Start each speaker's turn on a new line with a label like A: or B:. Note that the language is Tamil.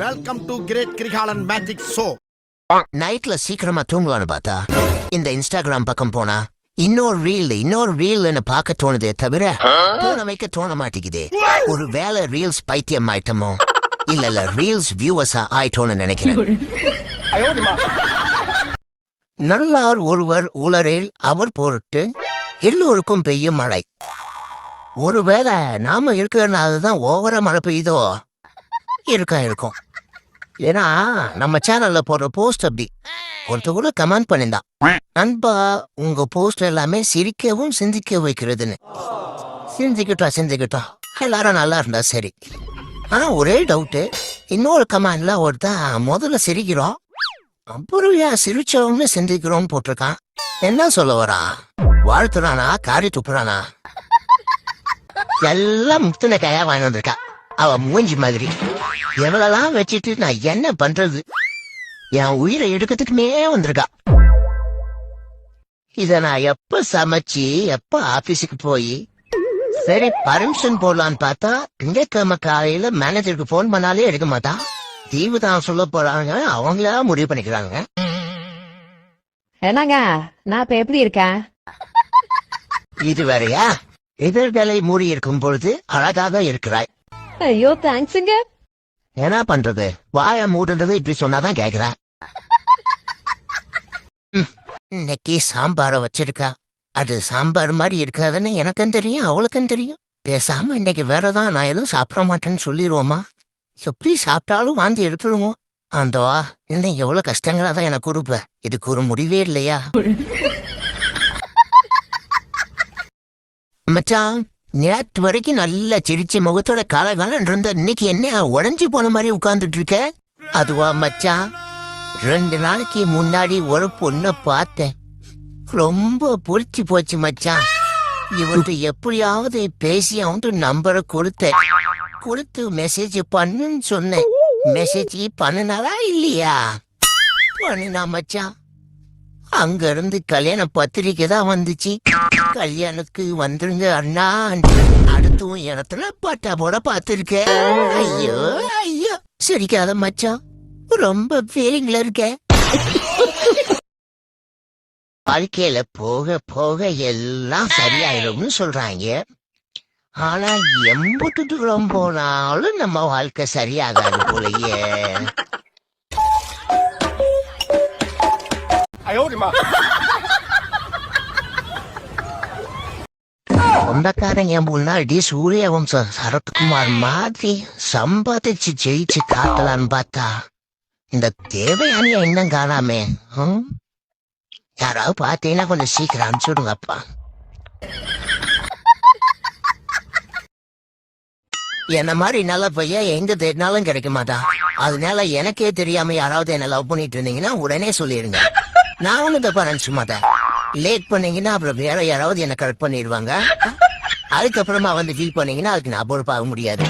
A: Welcome to great Kirikalan magic show
B: நைட்ல சீக்கிரமா தூங்குவான்னு பார்த்தா இந்த இன்ஸ்டாகிராம் பக்கம் போனா இன்னொரு ரீல் இன்னொரு ரீல்னு பார்க்க தோணுதே தவிர தோண வைக்க தோண மாட்டேங்குது. ஒரு வேலை ரீல்ஸ் பைத்தியம் ஆயிட்டமோ இல்ல இல்ல ரீல்ஸ் வியூவர்ஸா ஆயிட்டோன்னு நினைக்கிறேன். நல்லார் ஒருவர் உலரில் அவர் பொருட்டு எல்லோருக்கும் பெய்யும் மழை. ஒருவேளை நாம இருக்கிறனால தான் ஓவர மழை பெய்யுதோ? இருக்கா இருக்கும். ஏன்னா நம்ம சேனல்ல போடுற போஸ்ட் அப்படி. ஒருத்தர் கூட கமெண்ட் பண்ணியிருந்தான் நண்பா உங்க போஸ்ட் எல்லாமே சிரிக்கவும் சிந்திக்க வைக்கிறதுன்னு. சிந்திக்கிட்டா சிந்திக்கிட்டா. எல்லாரும் நல்லா இருந்தா சரி. ஆனா ஒரே டவுட்டு இன்னொரு கமெண்ட்ல ஒருத்தன் முதல்ல சிரிக்கிறோம் அப்புறம் ஏன் சிரிச்சவங்க சிந்திக்கிறோம்னு போட்டிருக்கான். என்ன சொல்ல வரா? வாழ்த்துறானா? காரி துப்புறானா? எல்லாம் முத்துன கையா வாங்கி வந்திருக்கா. அவ மூஞ்சி மாதிரி. எவ்வளவு வச்சுட்டு நான் என்ன பண்றது? என் உயிரை எடுக்கிறதுக்குமே வந்திருக்கா. இத நான் எப்ப சமைச்சு எப்ப ஆபீஸுக்கு போய் சரி பர்மிஷன் போடலான்னு பார்த்தா திங்கட்கிழமை காலையில மேனேஜருக்கு போன் பண்ணாலே எடுக்க மாட்டா. தீவு தான் சொல்ல போறாங்க அவங்களா முடிவு பண்ணிக்கிறாங்க.
C: என்னங்க நான் இப்ப எப்படி இருக்கேன்?
B: இது வேறயா? எதிர்களை மூடி இருக்கும் பொழுது அழகாக இருக்கிறாய்.
C: ஐயோ தேங்க்ஸுங்க
B: என்ன பண்றது? வாய மூடுன்றது இப்படி சொன்னாதான் கேக்குறேன் இன்னைக்கு சாம்பார வச்சிருக்கா. அது சாம்பார் மாதிரி இருக்காதுன்னு எனக்கும் தெரியும் அவளுக்கும் தெரியும். பேசாம இன்னைக்கு வேறதான் நான் எதுவும் சாப்பிட மாட்டேன்னு சொல்லிடுவோமா எப்படி சாப்பிட்டாலும் வாந்தி எடுத்துருவோம். ஆண்டவா இன்னும் எவ்வளவு கஷ்டங்களா தான் எனக்கு கொடுப்ப இதுக்கு ஒரு முடிவே இல்லையா? மச்சான் நேற்று வரைக்கும் நல்லா சிரிச்ச முகத்தோட காலகாலம் இருந்த இன்னைக்கு என்ன உடஞ்சி போன மாதிரி உட்கார்ந்துட்டு இருக்க? அதுவா மச்சான் ரெண்டு நாளைக்கு முன்னாடி ஒரு பொண்ணை பார்த்தேன். ரொம்ப புரிச்சு போச்சு மச்சான் இவன்ட்டு எப்படியாவது பேசி அவன்ட்டு நம்பரை கொடுத்தேன். கொடுத்து மெசேஜ் பண்ணுன்னு சொன்னேன். மெசேஜ் பண்ணுனாரா இல்லையா? பண்ணினா மச்சான் அங்க இருந்து கல்யாண பத்திரிக்கை தான் வந்துச்சு. கல்யாணத்துக்கு வந்துருங்க அண்ணா. அடுத்தும் இடத்துல பட்டா போட பார்த்துருக்கேன் ஐயோ ஐயோ. சிரிக்காத மச்சான். ரொம்ப ஃபீலிங்ல இருக்கேன் வாழ்க்கையில போக போக எல்லாம் சரியாயிடும்னு சொல்றாங்க. ஆனா எம்புட்டு தூரம் போனாலும் நம்ம வாழ்க்கை சரியாகாது போலயே. சொந்தக்காரங்க முன்னாடி சூரிய வம்சம் சரத்குமார் மாதிரி சம்பாதிச்சு ஜெயிச்சு காட்டலான்னு பார்த்தா இந்த தேவையான இன்னும் காணாமே யாராவது பார்த்தீங்கன்னா கொஞ்சம் சீக்கிரம் அனுப்பிச்சுடுங்கப்பா. என்ன மாதிரி நல்ல பையன் எங்க தேடினாலும் கிடைக்க மாட்டான் அதனால எனக்கே தெரியாம யாராவது என்ன லவ் பண்ணிட்டு இருந்தீங்கன்னா உடனே சொல்லிடுங்க. நான் ஒண்ணு தப்பா நினைச்சுக்க மாட்டேன். லேட் பண்ணீங்கன்னா அப்புறம் வேற யாராவது என்ன கரெக்ட் பண்ணிடுவாங்க. அதுக்கப்புறமா வந்து ஃபீல் பண்ணீங்கன்னா அதுக்கு நான் பொறுப்பாக முடியாது.